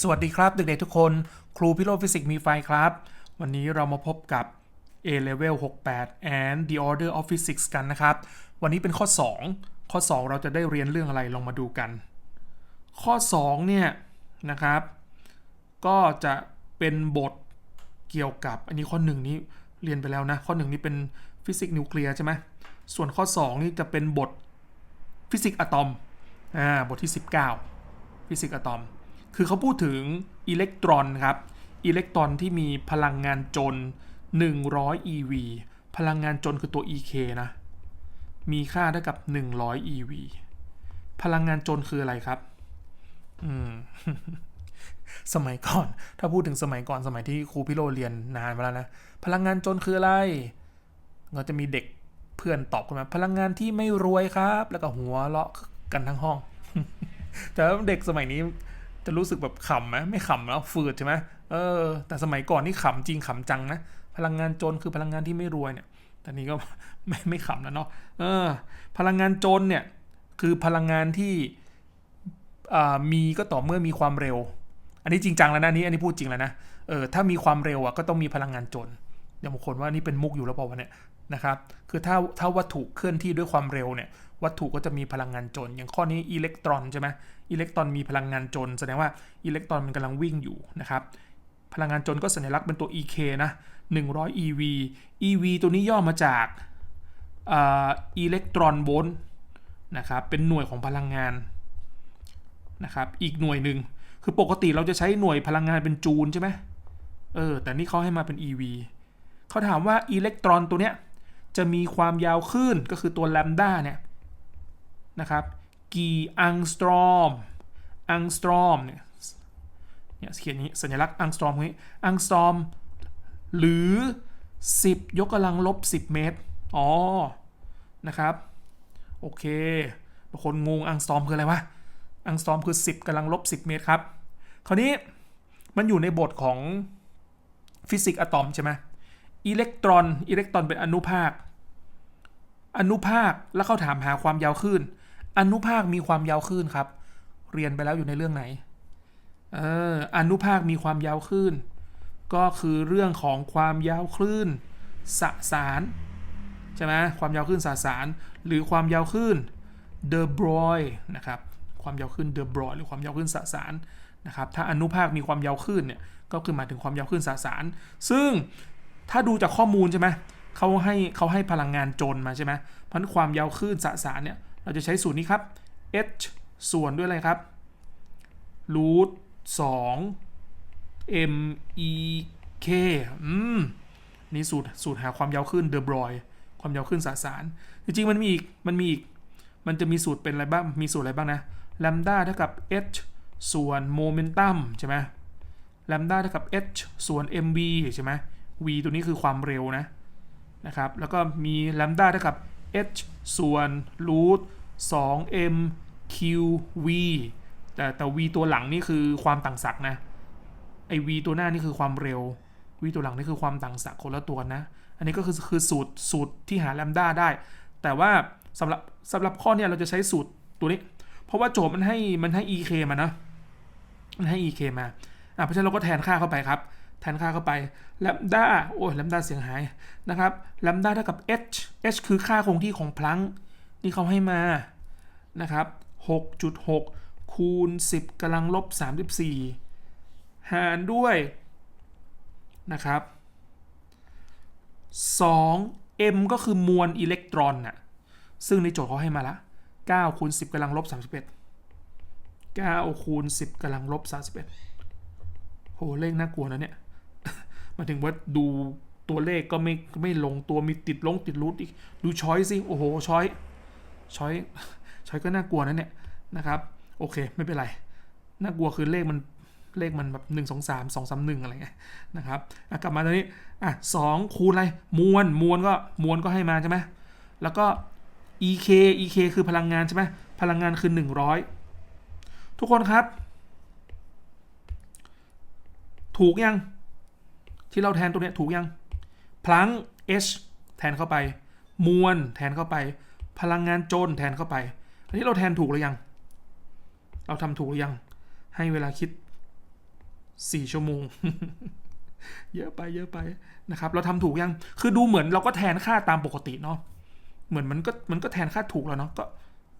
สวัสดีครับเด็กๆทุกคน ครูพิโรฟิสิกส์มีไฟครับ วันนี้เรามาพบกับ A Level 68 and the Order of Physics กันนะครับ วันนี้เป็นข้อ 2 ข้อ 2 เราจะได้เรียนเรื่องอะไรลองมาดูกัน ข้อ 2 เนี่ยนะครับ ก็จะเป็นบทเกี่ยวกับ อันนี้ข้อ 1 นี้เรียนไปแล้วนะ ข้อ 1 นี้เป็นฟิสิกส์นิวเคลียร์ใช่ไหมส่วนข้อ 2 นี่จะเป็นบทฟิสิกส์อะตอมอ่าบทที่ 19 ฟิสิกส์อะตอม คือเขาพูดถึงอิเล็กตรอนครับ อิเล็กตรอนที่มีพลังงานจน 100 eV พลังงานจนคือตัว ek นะ มีค่าเท่ากับ 100 eV พลังงานจนคืออะไรครับ อืม สมัยก่อน ถ้าพูดถึงสมัยก่อนสมัยที่ครูพิโรเรียนนานมาแล้วนะ พลังงานจนคืออะไรก็จะมีเด็กเพื่อนตอบขึ้นมา พลังงานที่ไม่รวยครับ แล้วก็หัวเราะกันทั้งห้อง แต่ว่าเด็กสมัยนี้ จะรู้สึกแบบขำไหมไม่ขำแล้วฝืดใช่ไหมเออ แต่สมัยก่อนนี่ขำจริงขำจังนะ พลังงานจนคือพลังงานที่ไม่รวยเนี่ยแต่นี้ก็ไม่ไม่ขำแล้วเนาะเออ พลังงานจนเนี่ยคือพลังงานที่อ่ามีก็ต่อเมื่อมีความเร็ว อันนี้จริงจังแล้วนะนนี้อันนี้พูดจริงแล้วนะเออถ้ามีความเร็วอะก็ต้องมีพลังงานจน อย่างบางคนว่านี่เป็นมุกอยู่แล้วเปล่าวะเนี่ยนะครับ คือถ้าถ้าวัตถุเคลื่อนที่ด้วยความเร็วเนี่ย วัตถุก็จะมีพลังงานจน อย่างข้อนี้อิเล็กตรอนใช่ไหมอิเล็กตรอนมีพลังงานจน แสดงว่าอิเล็กตรอนมันกำลังวิ่งอยู่นะครับ พลังงานจนก็สัญลักษณ์เป็นตัว ek นะ100 ev ev ตัวนี้ย่อมาจากอิเล็กตรอนโวลต์นะครับ เป็นหน่วยของพลังงานนะครับ อีกหน่วยหนึ่ง คือปกติเราจะใช้หน่วยพลังงานเป็นจูลใช่ไหมเออ แต่นี่เขาให้มาเป็น ev เขาถามว่าอิเล็กตรอนตัวเนี้ยจะมีความยาวคลื่นก็คือตัวแลมด้าเนี่ยนะครับกี่อังสตรอมอังสตรอมเนี่ยเนี่ยเขียนนี้สัญลักษณ์อังสตรอมนี้อังสตรอมหรือ 10 ยกกำลังลบ 10 เมตร อ๋อ นะครับ โอเค บางคนงงอังสตรอมคืออะไรวะ อังสตรอมคือ 10กำลังลบ 10 เมตรครับ คราวนี้มันอยู่ในบทของฟิสิกส์อะตอมใช่ไหม อิเล็กตรอน อิเล็กตรอนเป็นอนุภาค อนุภาคแล้วเขาถามหาความยาวคลื่น อนุภาคมีความยาวคลื่นครับ เรียนไปแล้วอยู่ในเรื่องไหน เออ อนุภาคมีความยาวคลื่น ก็คือเรื่องของความยาวคลื่นสสารใช่ไหมความยาวคลื่นสสาร หรือความยาวคลื่นเดอ b บรอยนะครับ ความยาวคลื่นเดอ b บรอยหรือความยาวคลื่นสสารนะครับ ถ้าอนุภาคมีความยาวคลื่นเนี่ย ก็คือหมายถึงความยาวคลื่นสสาร ซึ่ง ถ้าดูจากข้อมูลใช่ไหมเขาให้เขาให้พลังงานจนมาใช่ไหมเพราะความยาวคลื่นสสารเนี่ย เราจะใช้สูตรนี้ครับ h ส่วนด้วยอะไรครับรูทสอง m e k อืมนี่สูตรสูตรหาความยาวคลื่นเดอบรอยความยาวคลื่นสสาร จริงๆ มันมีอีก มันมีอีก มันจะมีสูตรเป็นอะไรบ้าง มีสูตรอะไรบ้างนะแลมด้าเท่ากับ h ส่วนโมเมนตัมใช่ไหมแลมด้าเท่ากับ h ส่วน mv ใช่ไหม v ตัวนี้คือความเร็วนะนะครับ แล้วก็มีแลมด้าเท่ากับ h ส่วนรูท2 m q v แต่แต่ v ตัวหลังนี่คือความต่างศักย์นะ ไอ v ตัวหน้านี่คือความเร็ว v ตัวหลังนี่คือความต่างศักย์คนละตัวนะ อันนี้ก็คือคือสูตรสูตรที่หาแลมด้าได้ แต่ว่าสำหรับสำหรับข้อเนี้ยเราจะใช้สูตรตัวนี้ เพราะว่าโจทย์มันให้มันให้ ek มานะ มันให้ ek มา อะเพราะฉะนั้นเราก็แทนค่าเข้าไปครับ แทนค่าเข้าไปแลมด้าโอ้ยแลมด้าเสียงหายนะครับแลมด้าเท่ากับ h h คือค่าคงที่ของพลังนี่เขาให้มานะครับ6.6 คูณ 10กำลังลบ 34 หารด้วยนะครับ 2 m ก็คือมวลอิเล็กตรอนน่ะ ซึ่งในโจทย์เขาให้มาละ 9 คูณ 10กำลังลบ 31 9 คูณ 10กำลังลบ 31โหเลขน่ากลัวนะเนี่ย มาถึงว่าดูตัวเลขก็ไม่ไม่ลงตัวมีติดลงติดรูทอีก ดูช้อยสิ โอ้โห ช้อย ช้อย ช้อยก็น่ากลัวนะเนี่ยนะครับ โอเค ไม่เป็นไร น่ากลัวคือเลขมันเลขมันแบบหนึ่งสองสามสองสามหนึ่งอะไรเงี้ยนะครับกลับมาตอนนี้อะสองคูณอะไร มวล มวลก็มวลก็ให้มาใช่ไหมแล้วก็ ek ek คือพลังงานใช่ไหมพลังงานคือหนึ่งร้อยทุกคนครับ ถูกยัง ที่เราแทนตัวเนี้ยถูกยัง พลัง h แทนเข้าไป มวลแทนเข้าไป พลังงานโจนแทนเข้าไป อันนี้เราแทนถูกหรือยัง เราทำถูกหรือยัง ให้เวลาคิดสี่ชั่วโมง เยอะไปเยอะไปนะครับ เราทำถูกยัง คือดูเหมือนเราก็แทนค่าตามปกติเนาะ เหมือนมันก็มันก็แทนค่าถูกแล้วเนาะ ก็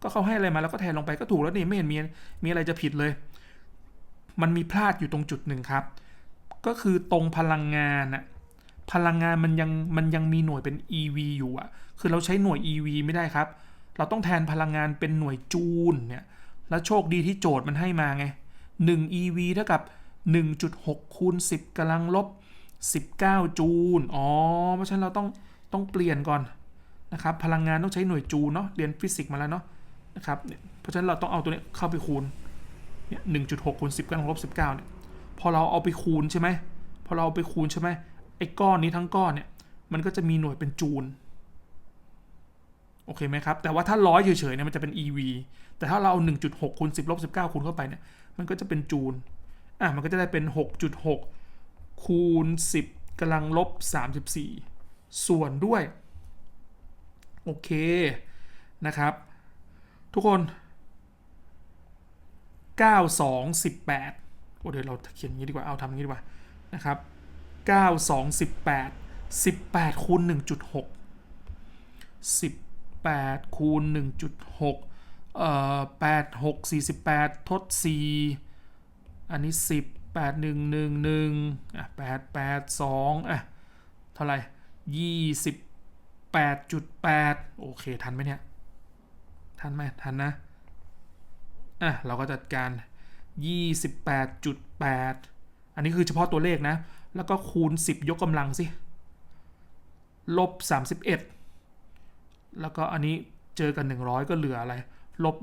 ก็เขาให้อะไรมาแล้วก็แทนลงไปก็ถูกแล้วนี่ไม่เห็นมีมีอะไรจะผิดเลย มันมีพลาดอยู่ตรงจุดหนึ่งครับ ก็คือตรงพลังงานอะพลังงานมันยังมันยังมีหน่วยเป็น EV อยู่อะคือเราใช้หน่วย EV ไม่ได้ครับ เราต้องแทนพลังงานเป็นหน่วยจูลเนี่ย แล้วโชคดีที่โจทย์มันให้มาไง 1 EV เท่ากับ 1.6คูณ10กำลังลบ 19 จูล อ๋อ เพราะฉะนั้นเราต้องต้องเปลี่ยนก่อนนะครับ พลังงานต้องใช้หน่วยจูลเนาะ เรียนฟิสิกส์มาแล้วเนาะนะครับ เพราะฉะนั้นเราต้องเอาตัวนี้เข้าไปคูณเนี่ย1.6คูณ10กำลังลบ 19เนี่ย พอเราเอาไปคูณใช่ไหมพอเราเอาไปคูณใช่ไหมไอ้ก้อนนี้ทั้งก้อนเนี่ยมันก็จะมีหน่วยเป็นจูลโอเคไหมครับ แต่ว่าถ้าร้อยเฉยๆเนี่ยมันจะเป็น EV แต่ถ้าเราเอา 1.6คูณ10ลบ19คูณเข้าไปเนี่ยมันก็จะเป็นจูลอะมันก็จะได้เป็น 6.6คูณ10กำลังลบ34 ส่วนด้วย โอเค นะครับ ทุกคน 9 2 18 โอ้เดี๋ยวเราเขียนงี้ดีกว่า เอาทำงี้ดีกว่า นะครับ 9 2 18 18คูณ1.6 18คูณ1.6เอ่อ8 6 48 ทด 4 อันนี้ 10 8 1 1 1อะ8 8 2อะเท่าไหร่ 28.8 โอเค ทันไหมเนี่ย ทันไหมทันนะ อะ เราก็จัดการ 28.8 อันนี้คือเฉพาะตัวเลขนะ แล้วก็คูณ 10 ยกกำลังสิ ลบ 31 แล้วก็อันนี้เจอกัน 100 ก็เหลืออะไร ลบ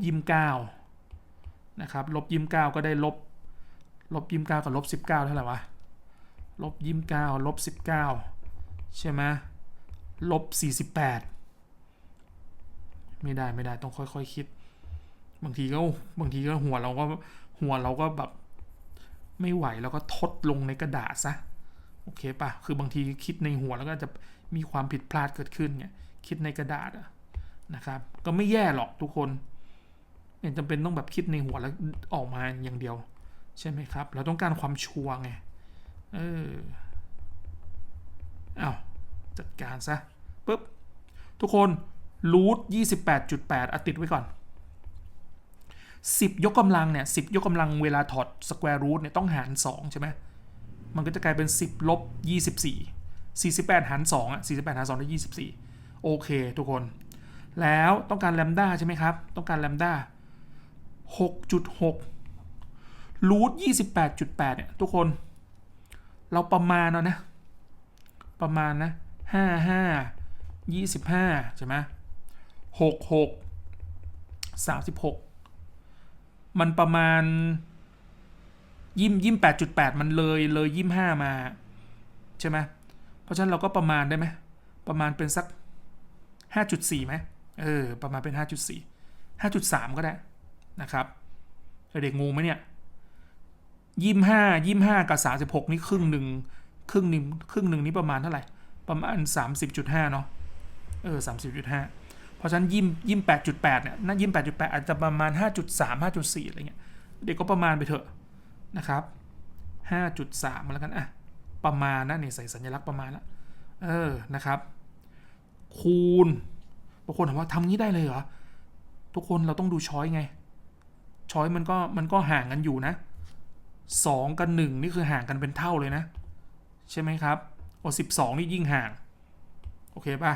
29นะครับ ลบ29ก็ได้ลบ ลบ29กับลบ 19 เท่าไหร่วะ ลบ29ลบ 19 ใช่ไหมลบ 48 ไม่ได้ไม่ได้ต้องค่อยๆคคิด บางทีก็บางทีก็หัวเราก็ หัวเราก็แบบไม่ไหวแล้วก็ทดลงในกระดาษซะโอเคปะคือบางทีคิดในหัวแล้วก็จะมีความผิดพลาดเกิดขึ้นเนี่ยคิดในกระดาษอะนะครับ ก็ไม่แย่หรอกทุกคนไม่จำเป็นต้องแบบคิดในหัวแล้วออกมาอย่างเดียว ใช่ไหมครับ เราต้องการความชัวร์ไงเอออ้าวจัดการซะปุ๊บทุกคนรูท28.8อะติดไว้ก่อน 10 ยกกำลังเนี่ย10ยกกำลังเวลาถอดสแควร์รูทเนี่ยต้องหาร 2 ใช่ไหมมันก็จะกลายเป็น 10ลบ24 48 หาร2อะ48 หาร2ได้24 โอเคทุกคน แล้วต้องการแลมด้าใช่ไหมครับ ต้องการแลมด้า6.6รูท28.8เนี่ยทุกคน เราประมาณเอานะ ประมาณนะ 55 25 ใช่ไหม66 36 มันประมาณยิ้มยิ้มแปดจุดแปดมันเลยเลยยิ้มห้ามา ใช่ไหมเพราะฉะนั้นเราก็ประมาณได้ไหมประมาณเป็นสักห้าจุดสี่ไหมเออประมาณเป็นห้าจุดสี่ห้าจุดสามก็ได้นะครับเด็กงูไหมเนี่ยยี่ห้ายี่ห้ากับสามสิบหกนี่ครึ่งหนึ่งครึ่งหนึ่งครึ่งหนึ่งนี่ประมาณเท่าไหร่ ประมาณสามสิบจุดห้าเนาะเออสามสิบจุดห้า เพราะฉะนั้นยิ้มยิ้มแปดจุดแปดเนี่ยน่ายิ้มแปดจุดแปดอาจจะประมาณห้าจุดสามห้าจุดสี่อะไรเงี้ยเด็กก็ประมาณไปเถอะนะครับ5.3มาแล้วกันอะประมาณนะเนี่ยใส่สัญลักษณ์ประมาณล้วเออนะครับ คูณบางคนถามว่าทำงี้ได้เลยเหรอทุกคนเราต้องดูช้อยไง ช้อยมันก็มันก็ห่างกันอยู่นะ2กับ1นี่คือห่างกันเป็นเท่าเลยนะ ใช่ไหมครับโอ้12นี่ยิ่งห่าง โอเคป่ะ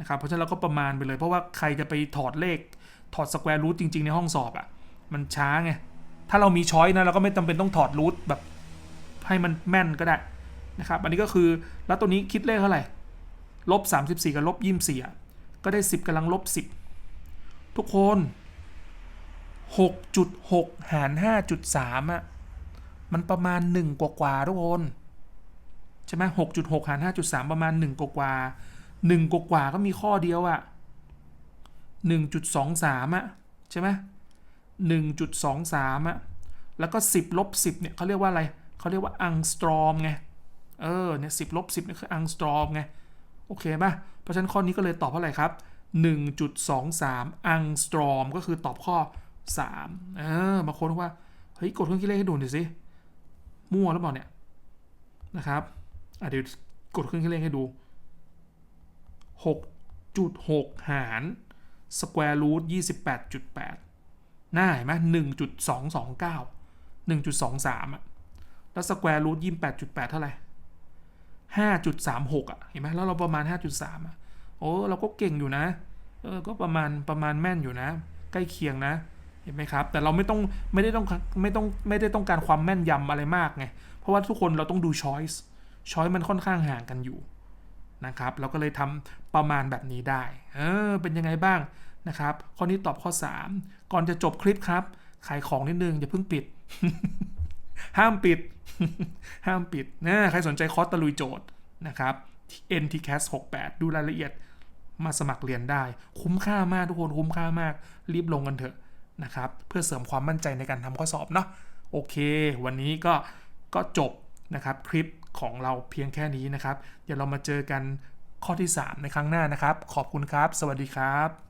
นะครับเพราะฉะนั้นเราก็ประมาณไปเลย เพราะว่าใครจะไปถอดเลขถอดสแควร์รูทจริง ๆ ในห้องสอบอะ่ะมันช้าไง ถ้าเรามีช้อยนะเราก็ไม่จำเป็นต้องถอดรูทแบบให้มันแม่นก็ได้นะครับ อันนี้ก็คือแล้วตัวนี้คิดเลขเท่าไหร่ลบ34 กับลบ24อะก็ได้ 10กำลังลบ 10 ทุกคน 6.6 หาร 5.3อะมันประมาณ 1 กว่ากว่าทุกคน ใช่ไหม6.6 หาร 5.3 ประมาณ 1 กว่ากว่า ๆ1กว่ากว่าก็มีข้อเดียวอะ่ะ1.23อะใช่ไหม1.23องสามอะแล้วก็10ลบ10เนี่ยเขาเรียกว่าอะไรเขาเรียกว่าอังสตรอมไงเออเนี่ย10ลบ10เนี่ยคืออังสตรอมไงโอเคป่ะเพราะฉะนั้นข้อนี้ก็เลยตอบเท่าไหร่ครับ 1.23 อังสตรอมก็คือตอบข้อ 3 เออบางคนว่า เฮ้ย กดเครื่องคิดเลขให้ดูหน่อยสิ มั่วหรือเปล่าเนี่ย นะครับ อะเดี๋ยวกดเครื่องคิดเลขให้ดู 6.6 หารสแควร์รูท28.8 หน้าเห็นไหม1.229 1.23 อะ แล้วสแควร์รูท28.8 เท่าไหร่ 5.36 อะ เห็นไหมแล้วเราประมาณ 5.3 อะ โอ้ เราก็เก่งอยู่นะ เออ ก็ประมาณประมาณแม่นอยู่นะ ใกล้เคียงนะ เห็นไหมครับ แต่เราไม่ต้องไม่ได้ต้องไม่ต้องไม่ได้ต้องการความแม่นยำอะไรมากไง เพราะว่าทุกคนเราต้องดู choice choice มันค่อนข้างห่างกันอยู่ นะครับ เราก็เลยทำประมาณแบบนี้ได้ เออ เป็นยังไงบ้างนะครับ ข้อนี้ตอบข้อ 3 ก่อนจะจบคลิปครับ ขายของนิดนึงอย่าเพิ่งปิด ห้ามปิด ห้ามปิดนะใครสนใจคอร์สตะลุยโจทย์นะครับ NTCAS 68 ดูรายละเอียดมาสมัครเรียนได้ คุ้มค่ามากทุกคนคุ้มค่ามาก รีบลงกันเถอะนะครับ เพื่อเสริมความมั่นใจในการทำข้อสอบเนาะโอเค วันนี้ก็ก็จบนะครับคลิป ของเราเพียงแค่นี้นะครับ เดี๋ยวเรามาเจอกันข้อที่ 3 ในครั้งหน้านะครับ ขอบคุณครับ สวัสดีครับ